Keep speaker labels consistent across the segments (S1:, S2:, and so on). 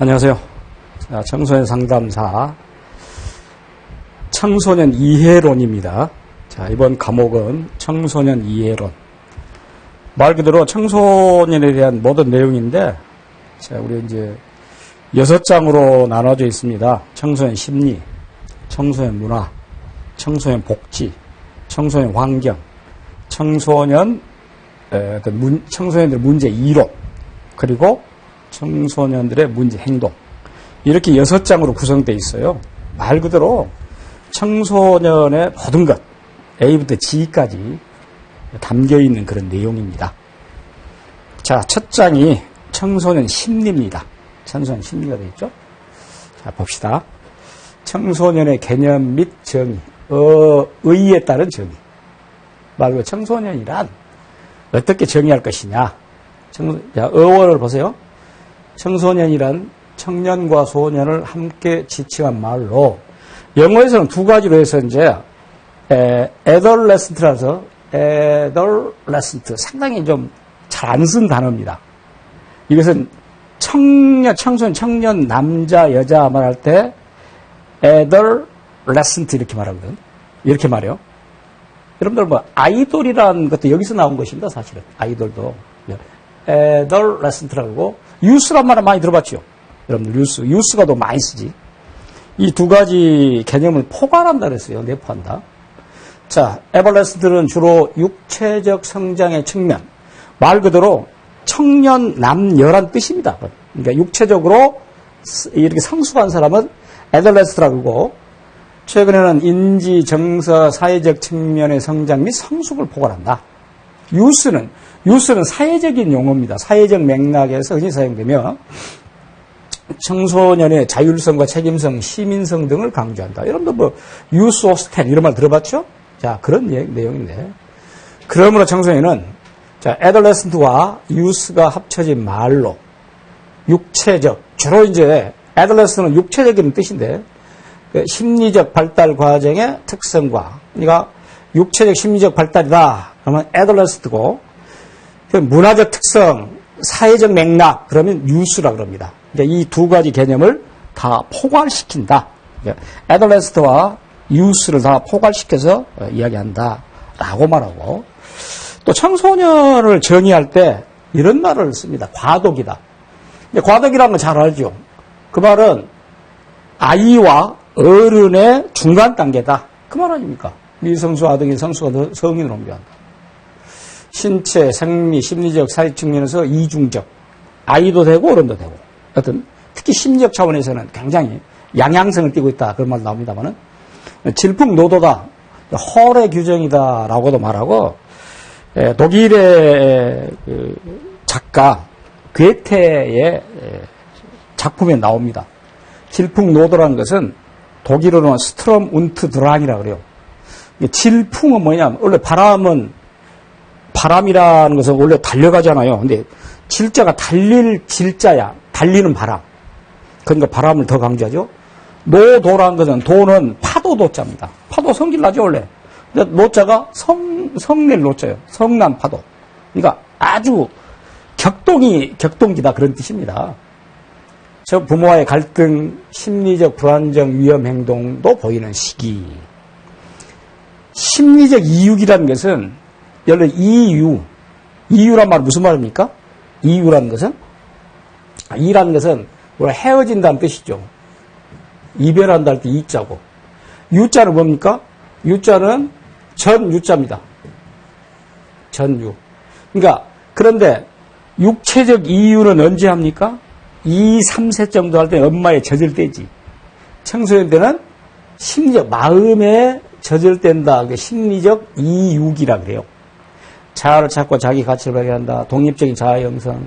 S1: 안녕하세요. 자, 청소년 상담사 청소년 이해론입니다. 자, 이번 과목은 청소년 이해론. 말 그대로 청소년에 대한 모든 내용인데, 자, 우리 이제 여섯 장으로 나눠져 있습니다. 청소년 심리, 청소년 문화, 청소년 복지, 청소년 환경, 청소년, 청소년들 문제 이론, 그리고 청소년들의 문제 행동. 이렇게 여섯 장으로 구성되어 있어요. 말 그대로 청소년의 모든 것, A부터 G까지 담겨 있는 그런 내용입니다. 자, 첫 장이 청소년 심리입니다. 청소년 심리가 되어 있죠? 자, 봅시다. 청소년의 개념 및 정의, 어, 의에 따른 정의. 말 그대로 청소년이란 어떻게 정의할 것이냐. 청, 자, 어원을 보세요. 청소년이란 청년과 소년을 함께 지칭한 말로 영어에서는 두 가지로 해서 이제 에, adolescent라서 adolescent 상당히 좀 잘 안 쓴 단어입니다. 이것은 청년, 청소년, 청년, 남자, 여자 말할 때 adolescent 이렇게 말하거든. 이렇게 말해요. 여러분들 뭐 아이돌이라는 것도 여기서 나온 것입니다. 사실은 아이돌도 adolescent라고 유스란 말은 많이 들어봤죠. 여러분들 유스, 유스가 더 많이 쓰지. 이 두 가지 개념을 포괄한다 그랬어요. 내포한다. 자, 에벌레스트는 주로 육체적 성장의 측면, 말 그대로 청년 남녀란 뜻입니다. 그러니까 육체적으로 이렇게 성숙한 사람은 에덜레스트라고 그러고 최근에는 인지, 정서, 사회적 측면의 성장 및 성숙을 포괄한다. 유스는 유스는 사회적인 용어입니다. 사회적 맥락에서 흔히 사용되며 청소년의 자율성과 책임성, 시민성 등을 강조한다. 여러분들 뭐 유스 오스텐 이런 말 들어봤죠? 자 그런 예, 내용인데 그러므로 청소년은 자 애덜레슨트와 유스가 합쳐진 말로 육체적 주로 이제 애덜레슨트는 육체적인 뜻인데 그 심리적 발달 과정의 특성과 그러니까 육체적 심리적 발달이다. 그러면 애덜레스트고 문화적 특성, 사회적 맥락 그러면 유스라 그럽니다. 이 두 가지 개념을 다 포괄시킨다. 애덜레스트와 유스를 다 포괄시켜서 이야기한다라고 말하고 또 청소년을 정의할 때 이런 말을 씁니다. 과도기다. 과도기라는 건 잘 알죠. 그 말은 아이와 어른의 중간 단계다. 그 말 아닙니까? 미성수 아동인 성수가 성인으로 옮겨간다. 신체, 생리, 심리적, 사회 측면에서 이중적. 아이도 되고 어른도 되고. 어떤 특히 심리적 차원에서는 굉장히 양양성을 띠고 있다. 그런 말 나옵니다만은 질풍노도다. 헐의 규정이다라고도 말하고 독일의 그 작가 괴테의 작품에 나옵니다. 질풍노도라는 것은 독일어로는 스트롬 운트 드란이라 그래요. 질풍은 뭐냐면 원래 바람은 바람이라는 것은 원래 달려가잖아요. 근데 질자가 달릴 질자야. 달리는 바람. 그러니까 바람을 더 강조하죠. 노도라는 것은 도는 파도 도자입니다. 파도 성질 나죠 원래. 근데 노자가 성 성낼 노자예요. 성난 파도. 그러니까 아주 격동이 격동기다 그런 뜻입니다. 저 부모와의 갈등, 심리적 불안정 위험 행동도 보이는 시기. 심리적 이유기라는 것은 여러 이유, 이유란 말 무슨 말입니까? 이유라는 것은 이라는 것은 우리가 헤어진다는 뜻이죠. 이별한다 할 때 이자고 유자는 뭡니까? 유자는 전 유자입니다. 전유. 그러니까 그런데 육체적 이유는 언제 합니까? 2, 3세 정도 할 때 엄마의 젖을 때지. 청소년 때는 심리적 마음에 젖을 땐다. 심리적 이육이라 그래요. 자아를 찾고 자기 가치를 발견한다. 독립적인 자아 형성.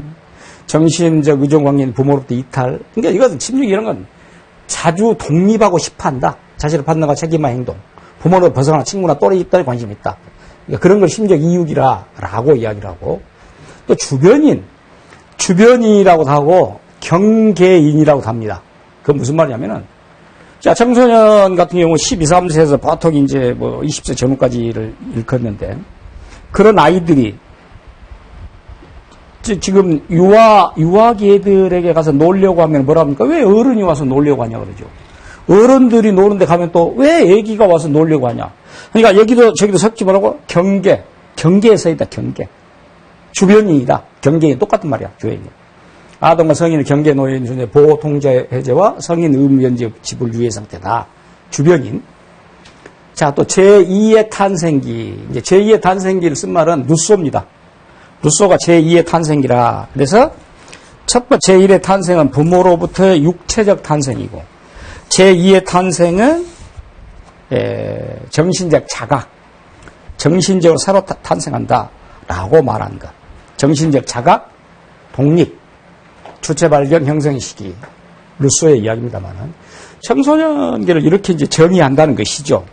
S1: 정신적 의존 관계인 부모로부터 이탈. 그러니까 이것은 심리 이런 건 자주 독립하고 싶어 한다. 자신의 판단과 책임과 행동. 부모로 벗어나 친구나 또래 집단에 관심이 있다. 그러니까 그런 걸 심리적 이육이라라고 이야기를 하고 또 주변인, 주변이라고 하고 경계인이라고 합니다. 그건 무슨 말이냐면은 자, 청소년 같은 경우 12, 3세에서 보통 이제 뭐 20세 전후까지를 일컫는데 그런 아이들이 지- 지금 유아, 유아기 애들에게 가서 놀려고 하면 뭐라 합니까? 왜 어른이 와서 놀려고 하냐 그러죠. 어른들이 노는데 가면 또 왜 애기가 와서 놀려고 하냐. 그러니까 여기도 저기도 섞지 말고 경계. 경계에 서 있다, 경계. 주변인이다. 경계에 똑같은 말이야, 주변인. 아동과 성인의 경계 노인 중에 보호 통제 해제와 성인 의무 연재 지불 유예 상태다. 주변인. 자, 또 제2의 탄생기. 이제 제2의 탄생기를 쓴 말은 루소입니다. 루소가 제2의 탄생기라. 그래서 첫 번째 제1의 탄생은 부모로부터의 육체적 탄생이고 제2의 탄생은 에, 정신적 자각, 정신적으로 새로 타- 탄생한다라고 말한 것. 정신적 자각, 독립, 주체 발견 형성 시기. 루소의 이야기입니다만은 청소년기를 이렇게 이제 정의한다는 것이죠.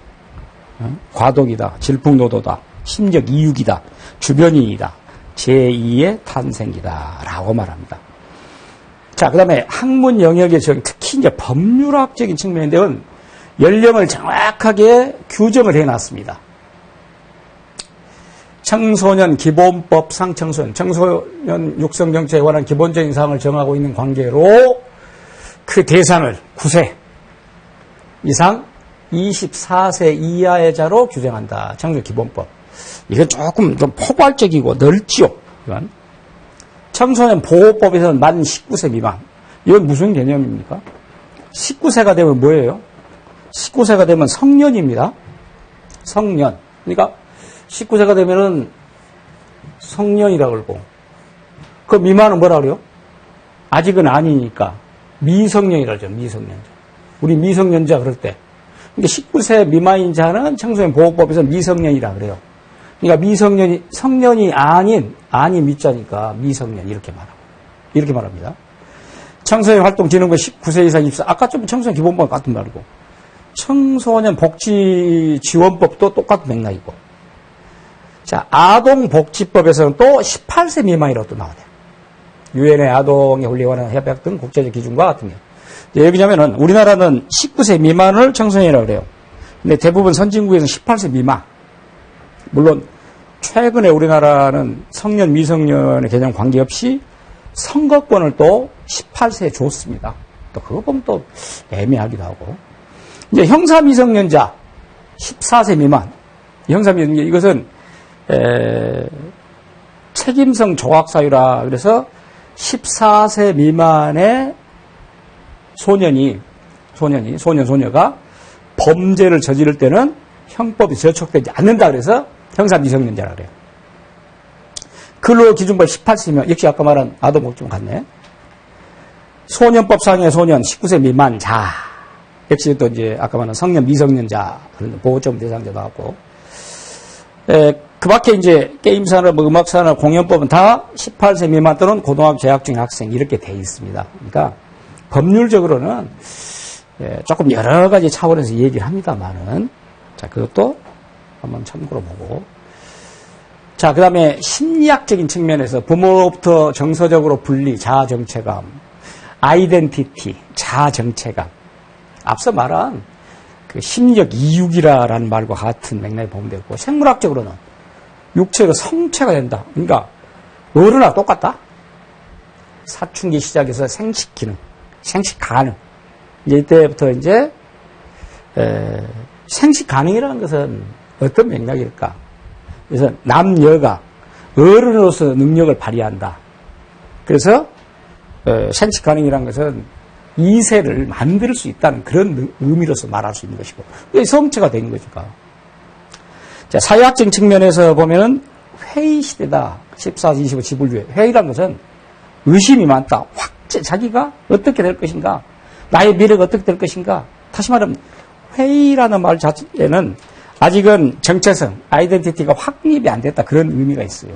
S1: 어? 과도기다, 질풍노도다, 심적 이육이다, 주변인이다, 제2의 탄생이다. 라고 말합니다. 자, 그 다음에 학문 영역의 정, 특히 이제 법률학적인 측면인데는 연령을 정확하게 규정을 해놨습니다. 청소년 기본법 상청소년, 청소년 육성정책에 관한 기본적인 사항을 정하고 있는 관계로 그 대상을 9세 이상 24세 이하의 자로 규정한다. 청소기본법. 이건 조금 좀 포괄적이고 넓지요. 이건. 청소년 보호법에서는 만 19세 미만. 이건 무슨 개념입니까? 19세가 되면 뭐예요? 19세가 되면 성년입니다. 성년. 그러니까 19세가 되면은 성년이라 그러고 그 미만은 뭐라 그래요? 아직은 아니니까 미성년이라 그러죠. 미성년자. 우리 미성년자 그럴 때. 근데 19세 미만인 자는 청소년 보호법에서 미성년이라 그래요. 그러니까 미성년이 성년이 아닌 아니 미자니까 미성년 이렇게 말하고 이렇게 말합니다. 청소년 활동 진흥부 19세 이상 입사 아까 좀 청소년 기본법 같은 말이고 청소년 복지 지원법도 똑같은 맥락이고 자 아동 복지법에서는 또 18세 미만이라고 또 나오네요. 유엔의 아동의 권리에 관한 협약 등 국제적 기준과 같은 게 이제 여기냐면은 우리나라는 19세 미만을 청소년이라고 그래요. 근데 대부분 선진국에서는 18세 미만. 물론 최근에 우리나라는 성년 미성년의 개념 관계없이 선거권을 또 18세에 줬습니다. 또 그거 보면 또 애매하기도 하고. 이제 형사 미성년자 14세 미만. 형사 미성년 이것은 에, 책임성 조각 사유라 그래서 14세 미만의 소년이 소년이 소년 소녀가 범죄를 저지를 때는 형법이 저촉되지 않는다 그래서 형사 미성년자라 그래요. 근로 기준법 18세면 역시 아까 말한 아동복지법 같네. 소년법상의 소년 19세 미만 자 역시 또 이제 아까 말한 성년 미성년자 그런 보호점 대상자도 하고 에, 그 밖에 이제 게임 산업, 뭐 음악 산업, 공연법은 다 18세 미만 또는 고등학교 재학 중인 학생 이렇게 돼 있습니다. 그러니까 법률적으로는 예, 조금 여러 가지 차원에서 얘기를 합니다만은 자 그것도 한번 참고로 보고 자 그 다음에 심리학적인 측면에서 부모로부터 정서적으로 분리, 자아 정체감, 아이덴티티, 자아 정체감 앞서 말한 그 심리적 이육이라라는 말과 같은 맥락에 보면 되고 생물학적으로는 육체가 성체가 된다. 그러니까 어른하고 똑같다. 사춘기 시작해서 생식 기능, 생식 가능. 이제 이때부터 이제 에, 생식 가능이라는 것은 어떤 맥락일까? 그래서 남녀가 어른으로서 능력을 발휘한다. 그래서 어, 생식 가능이라는 것은 이세를 만들 수 있다는 그런 의미로서 말할 수 있는 것이고 성체가 되는 거니까. 자, 사회학적인 측면에서 보면은 회의 시대다. 14, 25 지불주의. 회의라는 것은 의심이 많다. 확 제, 자기가 어떻게 될 것인가. 나의 미래가 어떻게 될 것인가. 다시 말하면 회의라는 말 자체에는 아직은 정체성, 아이덴티티가 확립이 안 됐다. 그런 의미가 있어요.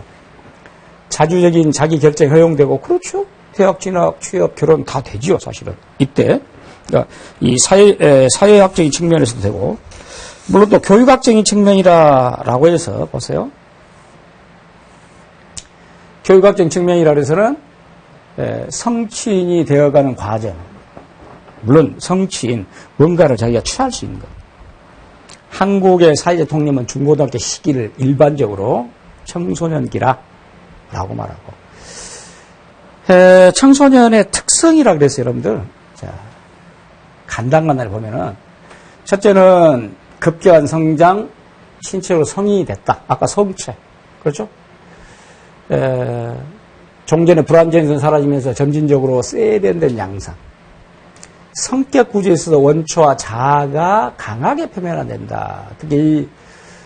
S1: 자주적인 자기 결정이 허용되고, 그렇죠. 대학 진학, 취업, 결혼 다 되지요, 사실은. 이때. 그러니까 이 사회, 에, 사회학적인 측면에서도 되고, 물론 또 교육학적인 측면이라라고 해서 보세요. 교육학적인 측면이라 해서는 에, 성취인이 되어가는 과정. 물론 성취인 뭔가를 자기가 취할 수 있는 것. 한국의 사회적 통념은 중고등학교 시기를 일반적으로 청소년기라 라고 말하고 에, 청소년의 특성이라 그랬어요, 여러분들. 자, 간단간단히 보면은, 첫째는 급격한 성장, 신체로 성인이 됐다. 아까 성체. 그렇죠? 에, 종전의 불안정에서 사라지면서 점진적으로 세련된 양상. 성격 구조에서도 원초와 자아가 강하게 표면화된다. 특히 이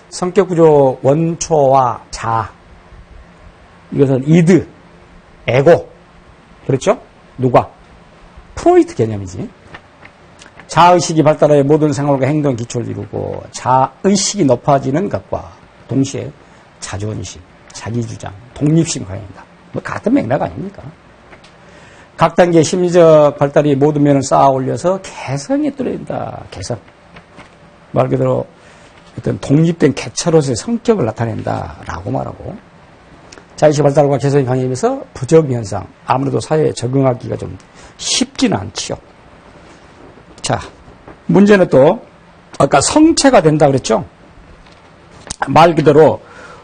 S1: 성격 구조 원초와 자아. 이것은 이드, 에고. 그렇죠? 누가? 프로이트 개념이지. 자의식이 발달하여 모든 생활과 행동 기초를 이루고 자의식이 높아지는 것과 동시에 자존심, 자기주장, 독립심 강해진다. 뭐 같은 맥락 아닙니까? 각 단계의 심리적 발달이 모든 면을 쌓아 올려서 개성이 뚫어진다. 개성. 말 그대로 어떤 독립된 개체로서의 성격을 나타낸다 라고 말하고 자의식 발달과 개성이 강해지면서 부적 현상 아무래도 사회에 적응하기가 좀 쉽지는 않지요. 자, 문제는 또 아까 성체가 된다 그랬죠? 말 그대로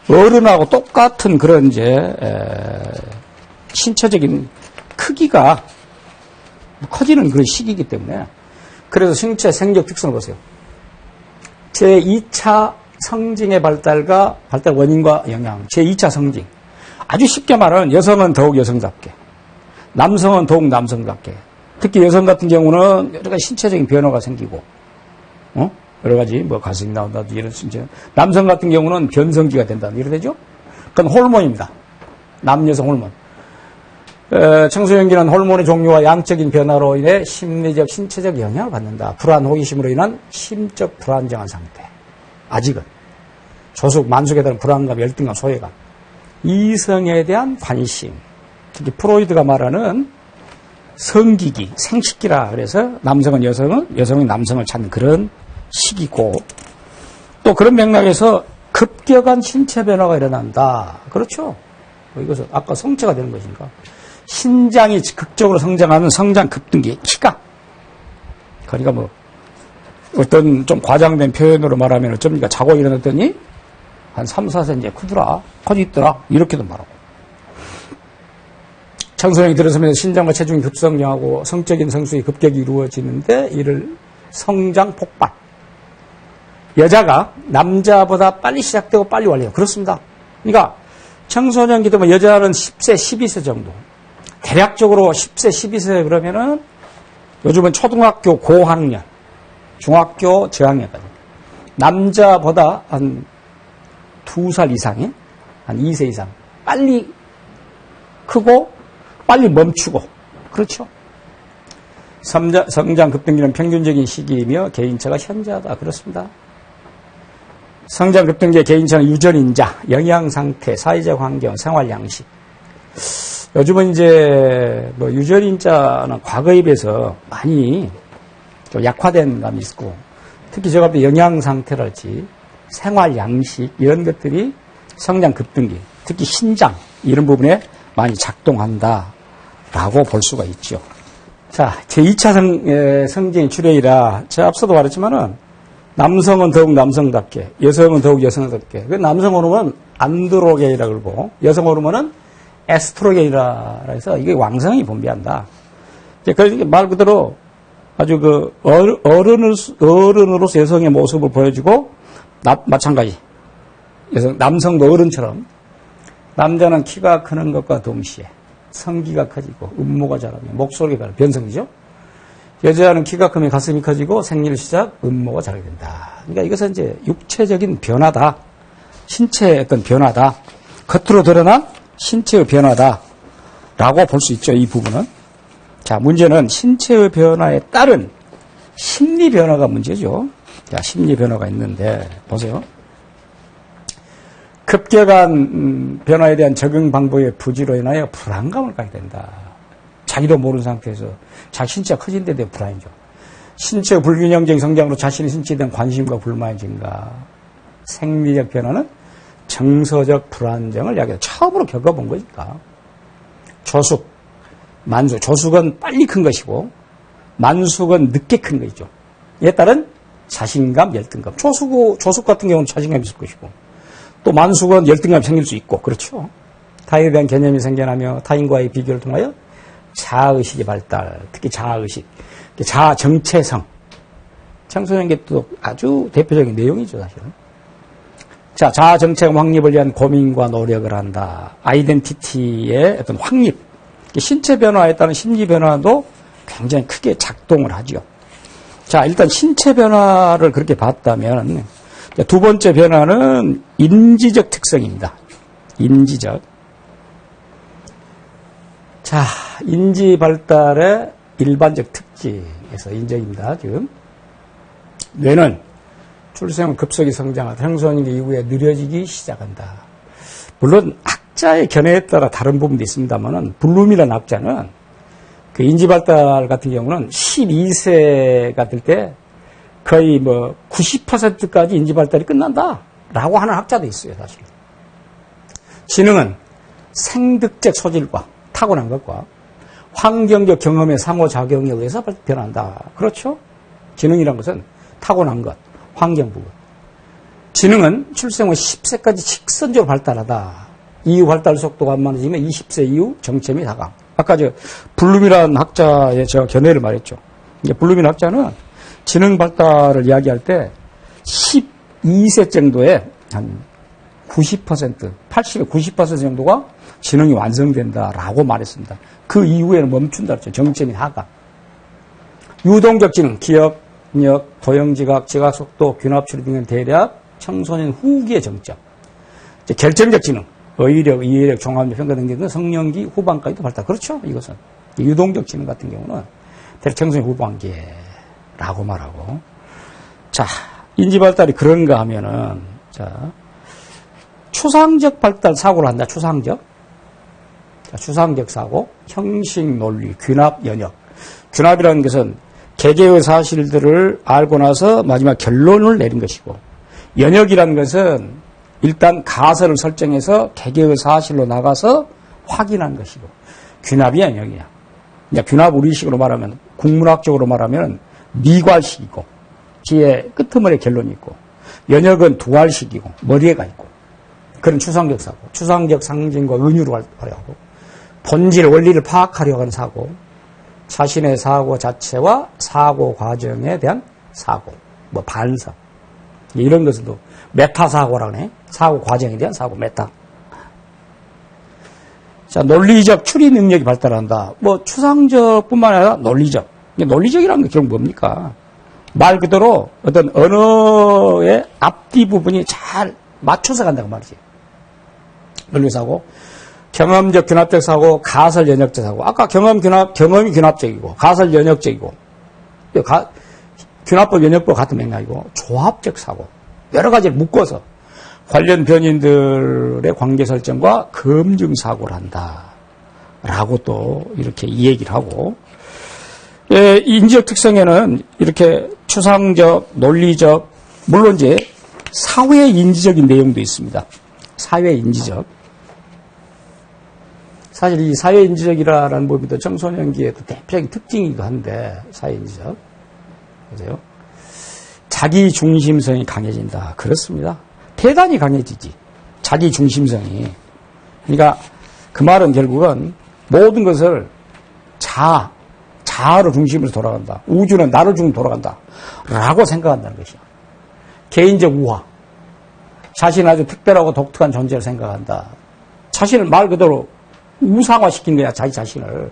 S1: 어른하고 똑같은 그런 이제 에, 신체적인 크기가 커지는 그런 시기이기 때문에 그래서 신체 생적 특성을 보세요. 제2차 성징의 발달과 발달 원인과 영향. 제2차 성징. 아주 쉽게 말하면 여성은 더욱 여성답게, 남성은 더욱 남성답게. 특히 여성 같은 경우는 여러 가지 신체적인 변화가 생기고, 어? 여러 가지 뭐 가슴이 나온다든지 이런 신체. 남성 같은 경우는 변성기가 된다든지 이래 되죠? 그건 호르몬입니다. 남여성 호르몬. 에, 청소년기는 호르몬의 종류와 양적인 변화로 인해 심리적, 신체적 영향을 받는다. 불안, 호기심으로 인한 심적 불안정한 상태. 아직은. 조숙, 만숙에 대한 불안감, 열등감, 소외감. 이성에 대한 관심. 특히 프로이드가 말하는 성기기, 생식기라 그래서 남성은 여성은, 여성은 남성을 찾는 그런 시기고 또 그런 맥락에서 급격한 신체 변화가 일어난다. 그렇죠? 뭐 이것은 아까 성체가 되는 것인가? 신장이 극적으로 성장하는 성장 급등기, 키가. 그러니까 뭐, 어떤 좀 과장된 표현으로 말하면 어쩝니까? 자고 일어났더니 한 3, 4cm 크더라, 커져 있더라, 이렇게도 말하고. 청소년이 들어서면서 신장과 체중이 급성장하고 성적인 성숙이 급격히 이루어지는데 이를 성장 폭발. 여자가 남자보다 빨리 시작되고 빨리 완료해요. 그렇습니다. 그러니까 청소년기 때면 여자는 10세, 12세 정도. 대략적으로 10세, 12세 그러면은 요즘은 초등학교 고학년, 중학교 저학년까지. 남자보다 한 두 살 이상인, 한 2세 이상. 빨리 크고, 빨리 멈추고. 그렇죠. 성장, 성장 급등기는 평균적인 시기이며 개인차가 현저하다. 그렇습니다. 성장 급등기의 개인차는 유전인자, 영양상태, 사회적 환경, 생활 양식. 요즘은 이제 뭐 유전인자는 과거에 비해서 많이 좀 약화된 감이 있고 특히 제가 볼 때 영양 상태랄지 생활 양식 이런 것들이 성장 급등기 특히 신장 이런 부분에 많이 작동한다라고 볼 수가 있죠. 자, 제2차 성, 에, 성징의 출현이라 제가 앞서도 말했지만은 남성은 더욱 남성답게 여성은 더욱 여성답게 그 남성 호르몬은 안드로겐이라 그러고 여성 호르몬은 에스트로겐이라 해서 이게 왕성히 분비한다. 그러니까 말 그대로 아주 그 어른을, 어른으로서 여성의 모습을 보여주고 나, 마찬가지 여성 남성도 어른처럼 남자는 키가 크는 것과 동시에 성기가 커지고 음모가 자라며 목소리가 변성이죠. 여자는 키가 크면 가슴이 커지고 생리를 시작 음모가 자라게 된다. 그러니까 이것은 이제 육체적인 변화다. 신체의 어떤 변화다. 겉으로 드러난 신체의 변화다 라고 볼 수 있죠. 이 부분은. 자, 문제는 신체의 변화에 따른 심리 변화가 문제죠. 자, 심리 변화가 있는데 보세요. 급격한 음, 변화에 대한 적응 방법의 부지로 인하여 불안감을 갖게 된다. 자기도 모르는 상태에서 자기 신체가 커진 데 대한 불안이죠. 신체 불균형적인 성장으로 자신의 신체에 대한 관심과 불만이 증가. 생리적 변화는 정서적 불안정을 야기해 처음으로 겪어본 거니까. 조숙, 만숙. 조숙은 빨리 큰 것이고, 만숙은 늦게 큰 것이죠. 이에 따른 자신감, 열등감. 조숙, 조숙 같은 경우는 자신감이 있을 것이고, 또 만숙은 열등감이 생길 수 있고, 그렇죠. 타인에 대한 개념이 생겨나며 타인과의 비교를 통하여 자아의식의 발달, 특히 자아의식, 자아정체성. 청소년기 또 아주 대표적인 내용이죠, 사실은. 자, 자아정체성 확립을 위한 고민과 노력을 한다. 아이덴티티의 어떤 확립. 신체 변화에 따른 심리 변화도 굉장히 크게 작동을 하죠. 자, 일단 신체 변화를 그렇게 봤다면 두 번째 변화는 인지적 특성입니다. 인지적. 자, 인지 발달의 일반적 특징에서 인정입니다. 지금 뇌는 출생 급속히 성장하다 청소년 이후에 느려지기 시작한다. 물론 학자의 견해에 따라 다른 부분도 있습니다만은 블룸이라는 학자는 그 인지 발달 같은 경우는 12세가 될 때 거의 뭐 90%까지 인지 발달이 끝난다라고 하는 학자도 있어요, 사실. 지능은 생득적 소질과 타고난 것과 환경적 경험의 상호작용에 의해서 변한다. 그렇죠? 지능이란 것은 타고난 것, 환경 부분. 지능은 출생 후 10세까지 직선적으로 발달하다. 이후 발달 속도가 안 많아지면 20세 이후 정체미 다강. 아까 저 블룸이라는 학자의 제가 견해를 말했죠. 블룸이라는 학자는 지능 발달을 이야기할 때 12세 정도에 한 90%, 80에 90% 정도가 지능이 완성된다라고 말했습니다. 그 이후에는 멈춘다 그랬죠. 정체 및 하강. 유동적 지능, 기억, 력, 도형 지각, 지각 속도, 균합 처리 등은 대략 청소년 후기의 정점. 결정적 지능, 의의력, 이해력, 종합력, 평가 등등은 성년기 후반까지도 발달. 그렇죠? 이것은. 유동적 지능 같은 경우는 대략 청소년 후반기라고 말하고. 자, 인지 발달이 그런가 하면은, 자, 추상적 발달 사고를 한다. 추상적. 자, 추상적 사고, 형식 논리, 균합, 연역. 균합이라는 것은 개개의 사실들을 알고 나서 마지막 결론을 내린 것이고, 연역이라는 것은 일단 가설을 설정해서 개개의 사실로 나가서 확인한 것이고, 균합이 연역이야. 이제 균합 우리식으로 말하면, 국문학적으로 말하면 미괄식이고, 뒤에 끄트머리 결론이 있고, 연역은 두괄식이고, 머리에 가 있고, 그런 추상적 사고, 추상적 상징과 은유로 하려고, 본질, 원리를 파악하려고 하는 사고, 자신의 사고 자체와 사고 과정에 대한 사고, 뭐 반사, 이런 것을도 메타 사고라고 해. 사고 과정에 대한 사고, 메타. 자, 논리적 추리 능력이 발달한다. 뭐 추상적뿐만 아니라 논리적. 논리적이라는 게 결국 뭡니까? 말 그대로 어떤 언어의 앞뒤 부분이 잘 맞춰서 간다고 말이지. 논리사고. 경험적 균합적 사고, 가설 연역적 사고. 아까 경험 균합, 경험이 균합적이고, 가설 연역적이고, 가, 균합법 연역법 같은 맥락이고, 조합적 사고. 여러 가지를 묶어서 관련 변인들의 관계 설정과 검증 사고를 한다. 라고 또 이렇게 이 얘기를 하고, 예, 인지적 특성에는 이렇게 추상적, 논리적, 물론 이제 사회 인지적인 내용도 있습니다. 사회 인지적. 사실 이 사회인지적이라는 부분도 청소년기의 대표적인 특징이기도 한데, 사회인지적. 그죠? 자기 중심성이 강해진다. 그렇습니다. 대단히 강해지지. 자기 중심성이. 그러니까 그 말은 결국은 모든 것을 자아, 자아로 중심으로 돌아간다. 우주는 나를 중심으로 돌아간다. 라고 생각한다는 것이야. 개인적 우화. 자신은 아주 특별하고 독특한 존재를 생각한다. 자신을 말 그대로 우상화시킨 거야, 자기 자신을.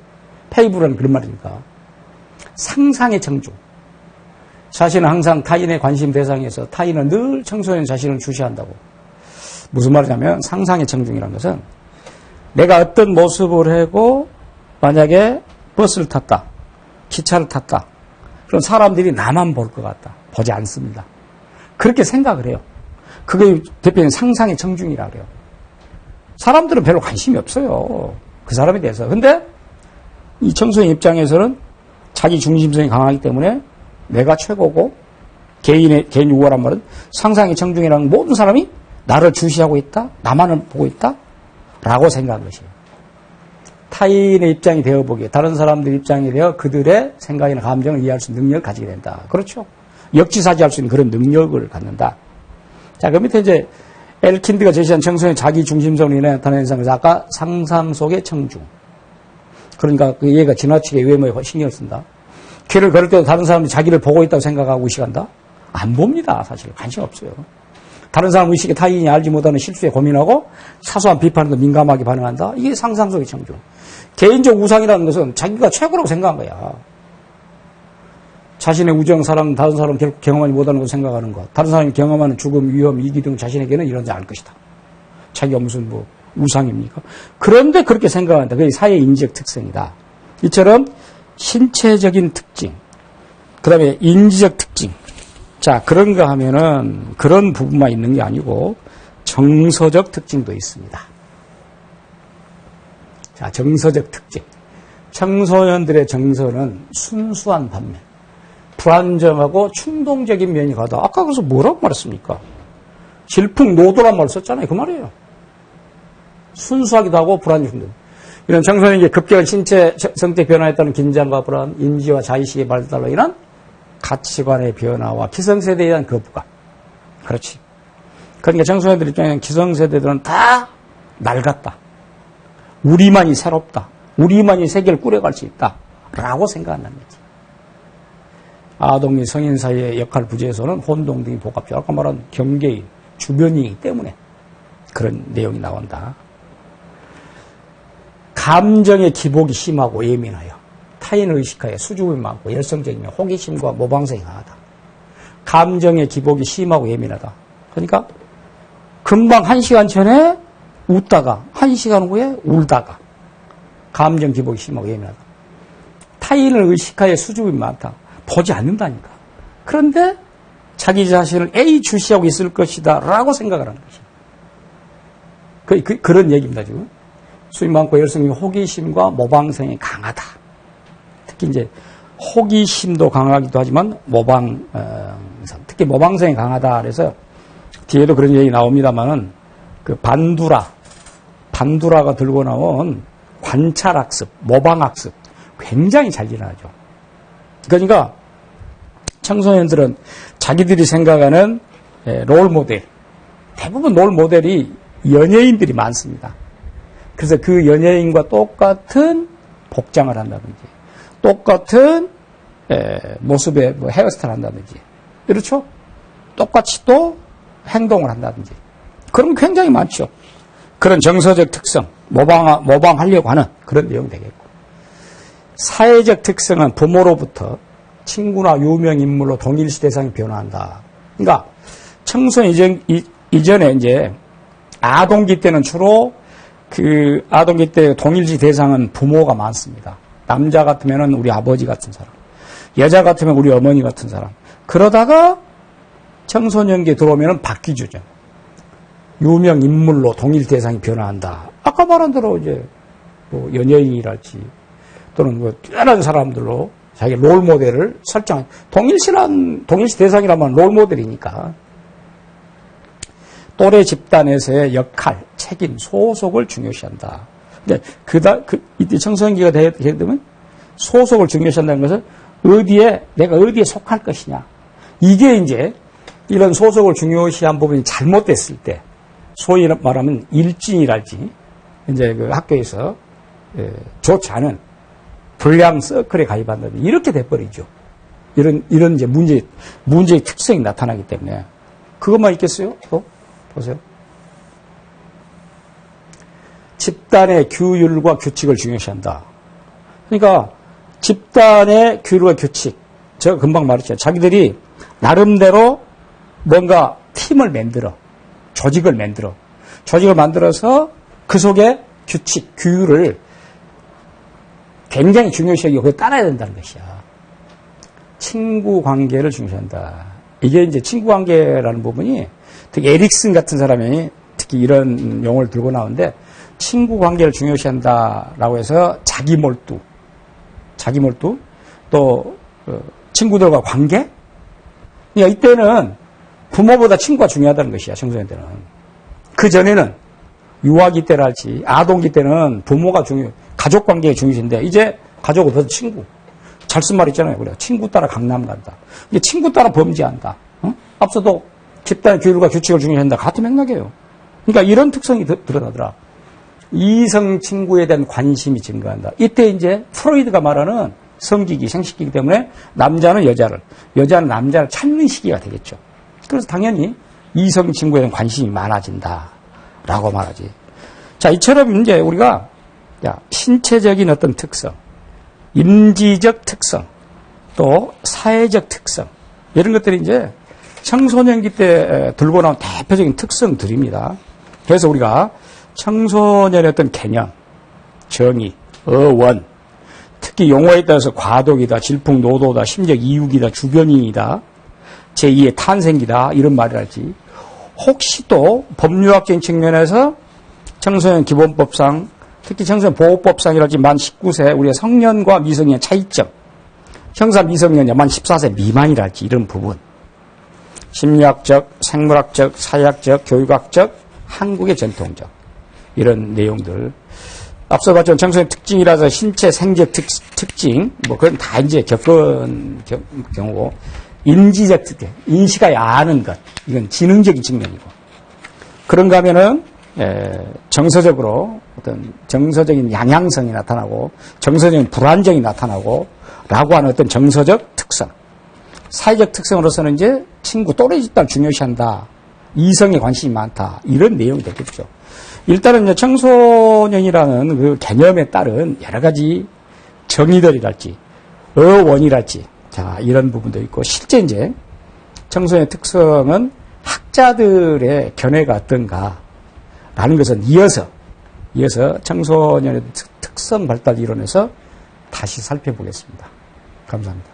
S1: 페이브라는 그런 말이니까. 상상의 청중. 자신은 항상 타인의 관심 대상에서 타인은 늘 청소년 자신을 주시한다고. 무슨 말이냐면 상상의 청중이라는 것은 내가 어떤 모습을 하고 만약에 버스를 탔다. 기차를 탔다. 그럼 사람들이 나만 볼 것 같다. 보지 않습니다. 그렇게 생각을 해요. 그게 대표적인 상상의 청중이라 그래요. 사람들은 별로 관심이 없어요. 그 사람에 대해서. 근데 이 청소년 입장에서는 자기 중심성이 강하기 때문에 내가 최고고 개인의 개인 우월한 말은 상상의 청중이라는 모든 사람이 나를 주시하고 있다, 나만을 보고 있다라고 생각한 것이에요. 타인의 입장이 되어 보기에 다른 사람들 입장이 되어 그들의 생각이나 감정을 이해할 수 있는 능력을 가지게 된다. 그렇죠? 역지사지할 수 있는 그런 능력을 갖는다. 자, 그 밑에 이제 엘킨드가 제시한 청소년 자기 인해 나타나는 현상에서 아까 상상 속의 청중. 그러니까 그 얘가 지나치게 외모에 신경을 쓴다. 길을 걸을 때도 다른 사람이 자기를 보고 있다고 생각하고 의식한다? 안 봅니다. 사실 관심 없어요. 다른 사람 의식에 타인이 알지 못하는 실수에 고민하고 사소한 비판에도 민감하게 반응한다? 이게 상상 속의 창조. 개인적 우상이라는 것은 자기가 최고라고 생각한 거야. 자신의 우정, 사랑, 다른 사람 결국 경험하지 못하는 것을 생각하는 것. 다른 사람이 경험하는 죽음, 위험, 위기 등 자신에게는 이런지 알 것이다. 자기가 무슨 뭐 우상입니까? 그런데 그렇게 생각한다. 그게 사회 인지적 특성이다. 이처럼 신체적인 특징, 그 다음에 인지적 특징. 자, 그런가 하면은 그런 부분만 있는 게 아니고 정서적 특징도 있습니다. 자, 정서적 특징. 청소년들의 정서는 순수한 반면 불안정하고 충동적인 면이 가다. 아까 그래서 뭐라고 말했습니까? 질풍노도란 말을 썼잖아요. 그 말이에요. 순수하기도 하고 불안정도. 이런 청소년에게 급격한 신체 성적 변화에 따른 긴장과 불안, 인지와 자의식의 발달로 인한 가치관의 변화와 기성세대에 대한 거부감. 그렇지. 그러니까 청소년들 입장에는 기성세대들은 다 낡았다. 우리만이 새롭다. 우리만이 세계를 꾸려갈 수 있다. 라고 생각한다는 거지. 아동이 성인 사이의 역할 부재에서는 혼동 등이 복합적. 아까 말한 경계인, 주변이기 때문에 그런 내용이 나온다. 감정의 기복이 심하고 예민하여 타인을 의식하여 수줍음이 많고 열성적이며 호기심과 모방성이 강하다. 감정의 기복이 심하고 예민하다. 그러니까 금방 한 시간 전에 웃다가 한 시간 후에 울다가 감정 기복이 심하고 예민하다. 타인을 의식하여 수줍음이 많다. 보지 않는다니까. 그런데 자기 자신을 A 주시하고 있을 것이다 라고 생각을 하는 것이야. 그, 그, 그런 얘기입니다, 지금. 수입 많고 열성이 호기심과 모방성이 강하다. 특히 이제 호기심도 강하기도 하지만 모방, 어, 특히 모방성이 강하다. 그래서 뒤에도 그런 얘기 나옵니다만은 그 반두라, 반두라가 들고 나온 관찰학습, 모방학습 굉장히 잘 일어나죠. 그러니까 청소년들은 자기들이 생각하는 예, 롤 모델, 대부분 롤 모델이 연예인들이 많습니다. 그래서 그 연예인과 똑같은 복장을 한다든지, 똑같은 에, 모습의 뭐 헤어스타일 한다든지, 그렇죠? 똑같이 또 행동을 한다든지. 게 굉장히 많죠. 그런 정서적 특성, 모방, 모방하려고 하는 그런 내용 되겠고. 사회적 특성은 부모로부터 친구나 유명 인물로 동일시 대상이 변화한다. 그러니까 청소년 이전, 이, 이전에 이제 아동기 때는 주로 그 아동기 때 동일시 대상은 부모가 많습니다. 남자 같으면 우리 아버지 같은 사람, 여자 같으면 우리 어머니 같은 사람. 그러다가 청소년기에 들어오면 바뀌죠. 유명 인물로 동일 대상이 변화한다. 아까 말한 대로 이제 뭐 연예인이랄지 또는 뭐 뛰어난 사람들로 자기 롤 모델을 설정. 동일시란 동일시 대상이라면 롤 모델이니까 또래 집단에서의 역할, 책임, 소속을 중요시한다. 근데 그다 그 이때 청소년기가 되면 소속을 중요시한다는 것은 어디에 내가 어디에 속할 것이냐. 이게 이제 이런 소속을 중요시한 부분이 잘못됐을 때 소위 말하면 일진이랄지 이제 그 학교에서 예, 좋지 않은 불량 서클에 가입한다든지 이렇게 돼버리죠. 이런 이런 이제 문제 문제의 특성이 나타나기 때문에 그것만 있겠어요? 또 보세요. 집단의 규율과 규칙을 중요시한다. 그러니까 집단의 규율과 규칙 제가 금방 말했죠. 자기들이 나름대로 뭔가 팀을 만들어 조직을 만들어 조직을 만들어서 그 속에 규칙 규율을 굉장히 중요시하고 그걸 따라야 된다는 것이야. 친구 관계를 중요시한다. 이게 이제 친구 관계라는 부분이 특히 에릭슨 같은 사람이 특히 이런 용어를 들고 나오는데 친구 관계를 중요시한다라고 해서 자기 몰두, 자기 몰두, 또 어, 친구들과 관계. 그러니까 이때는 부모보다 친구가 중요하다는 것이야 청소년 때는. 그 전에는 유아기 때랄지 아동기 때는 부모가 중요, 가족 관계가 중요신데 이제 가족 없어서 친구. 잘 쓴 말 있잖아요. 그래. 친구 따라 강남 간다. 이게 친구 따라 범죄한다. 어? 앞서도 집단의 규율과 규칙을 중요한다. 같은 맥락이에요. 그러니까 이런 특성이 드, 드러나더라. 이성 친구에 대한 관심이 증가한다. 이때 이제 프로이드가 말하는 성기기, 생식기이기 때문에 남자는 여자를, 여자는 남자를 찾는 시기가 되겠죠. 그래서 당연히 이성 친구에 대한 관심이 많아진다. 라고 말하지. 자, 이처럼 이제 우리가 야, 신체적인 어떤 특성, 인지적 특성, 또 사회적 특성, 이런 것들이 이제 청소년기 때 들고 나온 대표적인 특성들입니다. 그래서 우리가 청소년의 어떤 개념, 정의, 어원, 특히 용어에 따라서 과독이다, 질풍노도다, 심적 이육이다, 주변인이다, 제2의 탄생기다, 이런 말을 하지. 혹시 또 법률학적인 측면에서 청소년 기본법상, 특히 청소년 보호법상이라지 만 19세, 우리의 성년과 미성년의 차이점, 형사 미성년자 만 14세 미만이랄지 이런 부분. 심리학적, 생물학적, 사회학적, 교육학적, 한국의 전통적. 이런 내용들. 앞서 봤던 청소년 특징이라서 신체 생적 특, 특징, 뭐 그건 다 이제 겪은 경- 경우고. 인지적 특징, 인식하여 아는 것. 이건 지능적인 측면이고. 그런가 하면은 에, 정서적으로 어떤 정서적인 양향성이 나타나고 정서적인 불안정이 나타나고 라고 하는 어떤 정서적 특성 사회적 특성으로서는 이제 친구 또래 집단 중요시한다. 이성에 관심이 많다. 이런 내용이 되겠죠. 일단은 이제 청소년이라는 그 개념에 따른 여러 가지 정의들이랄지, 어원이랄지, 자, 이런 부분도 있고, 실제 이제 청소년의 특성은 학자들의 견해가 어떤가, 라는 것은 이어서, 이어서 청소년의 특- 특성 발달 이론에서 다시 살펴보겠습니다. 감사합니다.